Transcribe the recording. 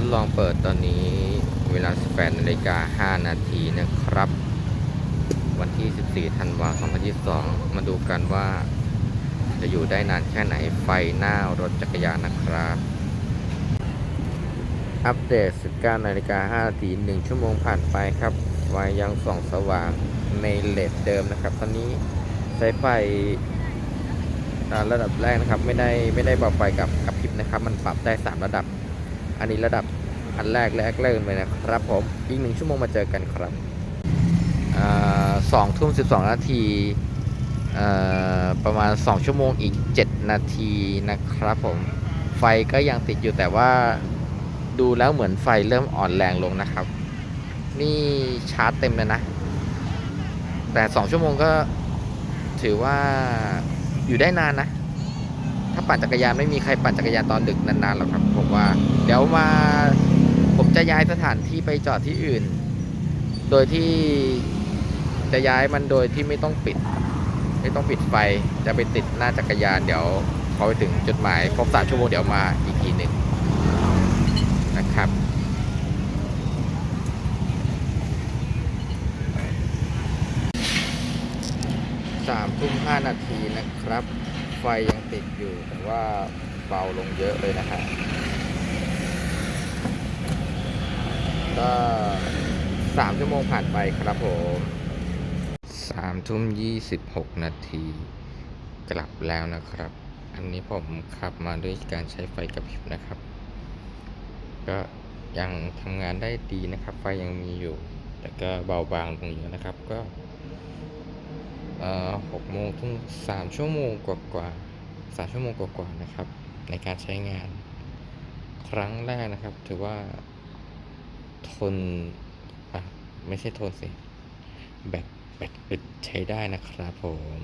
ดลองเปิดตอนนี้เวลา 18นาฬิกา5นาทีนะครับ วันที่ 14 ธันวาคม 2022 มาดูกันว่า จะอยู่ได้นานแค่ไหนไฟหน้ารถจักรยานนะครับ อัปเดต 19นาฬิกา5นาที 1 ชั่วโมงผ่านไปครับไฟยังส่องสว่างในเลนเดิมนะครับ ตอนนี้ใช้ไฟระดับแรกนะครับ ไม่ได้ไม่ได้บอกไฟกับกับพริบนะครับ มันปรับได้ 3 ระดับ อันนี้ระดับอันแรกแรกเริ่มเลยนะครับผม อีกหนึ่งชั่วโมงมาเจอกันครับสองทุ่มสิบสองนาทีประมาณ 2 ชั่วโมงอีก 7 นาทีนะครับผม ไฟก็ยังติดอยู่แต่ว่าดูแล้วเหมือนไฟเริ่มอ่อนแรงลงนะครับ นี่ชาร์จเต็มเลยนะ แต่ 2 ชั่วโมงก็ถือว่าอยู่ได้นานนะ ถ้าปั่นจักรยานไม่มีใครปั่นจักรยานตอนดึกนานๆหรอกครับ ผมว่า เดี๋ยวมาผมจะย้ายสถานที่ไปจอดที่อื่น โดยที่จะย้ายมันโดยที่ไม่ต้องปิด ไม่ต้องปิดไฟจะไปติดหน้าจักรยานเดี๋ยวพอไปถึงจุดหมายครบสามชั่วโมงเดี๋ยวมาอีกทีหนึ่งนะครับสามทุ่มห้านาทีนะครับ ฟยังติดอยู่แต่ว่าเบาลงเยอะเลยนะฮะก็สามชั่วโมงผ่านไปครับผมสามทุ่มยี่สิบหกนาทีกลับแล้วนะครับ อันนี้ผมขับมาด้วยการใช้ไฟกระพริบนะครับ ก็ยังทำงานได้ดีนะครับ ไฟยังมีอยู่ แต่ก็เบาบางลงเยอะนะครับ ก็ หกโมงถึงสามชั่วโมงกว่ากว่าสามชั่วโมงกว่ากว่านะครับ ในการใช้งานครั้งแรกนะครับ ถือว่าทนอะไม่ใช่ทนสิ แบตแบตอึดใช้ได้นะครับผม